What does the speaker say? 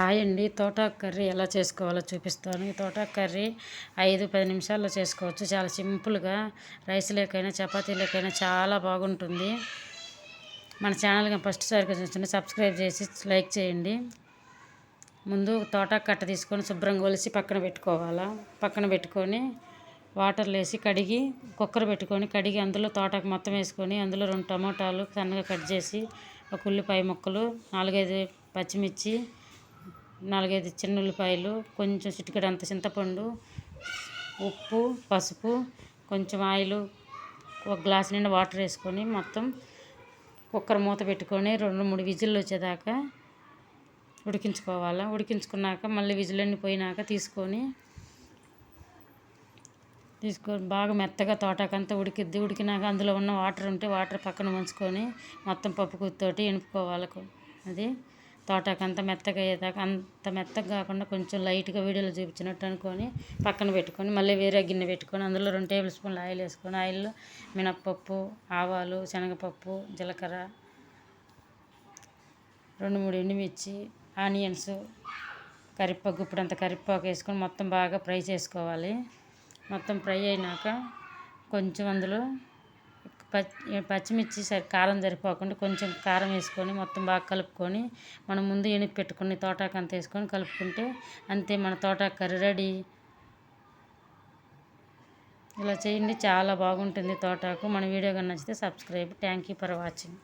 Hi అండి తోటాకు curry ఎలా చేసుకోవాలో చూపిస్తాను. ఈ తోటాకు కర్రీ ఐదు పది నిమిషాల్లో చేసుకోవచ్చు. చాలా సింపుల్గా రైస్లోకైనా చపాతీలోకైనా చాలా బాగుంటుంది. మన ఛానల్గా ఫస్ట్ సారిగా చూస్తుంటే సబ్స్క్రైబ్ చేసి లైక్ చేయండి. ముందు తోటాకు కట్ట తీసుకొని శుభ్రంగా ఒలిసి పక్కన పెట్టుకోవాలా? పక్కన పెట్టుకొని వాటర్లు వేసి కడిగి కుక్కర్ పెట్టుకొని కడిగి అందులో తోటాకు మొత్తం వేసుకొని అందులో రెండు టమోటాలు సన్నగా కట్ చేసి ఒక ఉల్లిపాయ ముక్కలు నాలుగైదు పచ్చిమిర్చి నాలుగైదు చిన్న ఉల్లిపాయలు కొంచెం చిటికెడంత చింతపండు ఉప్పు పసుపు కొంచెం ఆయిల్ ఒక గ్లాస్ నిండా వాటర్ వేసుకొని మొత్తం కుక్కర్ మూత పెట్టుకొని రెండు మూడు విజిల్లు వచ్చేదాకా ఉడికించుకోవాలి. ఉడికించుకున్నాక మళ్ళీ విజిలన్నీ పోయినాక తీసుకొని తీసుకొని బాగా మెత్తగా తోటాకంతా ఉడికిద్ది. ఉడికినాక అందులో ఉన్న వాటర్ ఉంటే వాటర్ పక్కన ఉంచుకొని మొత్తం పప్పు కుత్తోటి ఎనుపుకోవాలి. అది తోటాకు అంత మెత్తగా అయ్యేదాకా అంత మెత్తగా కాకుండా కొంచెం లైట్గా వీడియోలో చూపించినట్టు అనుకొని పక్కన పెట్టుకొని మళ్ళీ వేరే గిన్నె పెట్టుకొని అందులో రెండు టేబుల్ స్పూన్లు ఆయిల్ వేసుకొని ఆయిల్లో మినప్పప్పు ఆవాలు శనగపప్పు జీలకర్ర రెండు మూడు ఎండుమిర్చి ఆనియన్స్ కరివేపాకు ఇప్పుడంత కరివేపాకు వేసుకొని మొత్తం బాగా ఫ్రై చేసుకోవాలి. మొత్తం ఫ్రై అయినాక కొంచెం అందులో పచ్చిమిర్చి సరి కారం సరిపోకుండా కొంచెం కారం వేసుకొని మొత్తం బాగా కలుపుకొని మనం ముందు ఎనిపి పెట్టుకుని తోటాకు అంత వేసుకొని కలుపుకుంటే అంతే మన తోటాకు కర్రీ రెడీ. ఇలా చేయండి చాలా బాగుంటుంది తోటాకు. మన వీడియో కానీ నచ్చితే subscribe. Thank you for watching.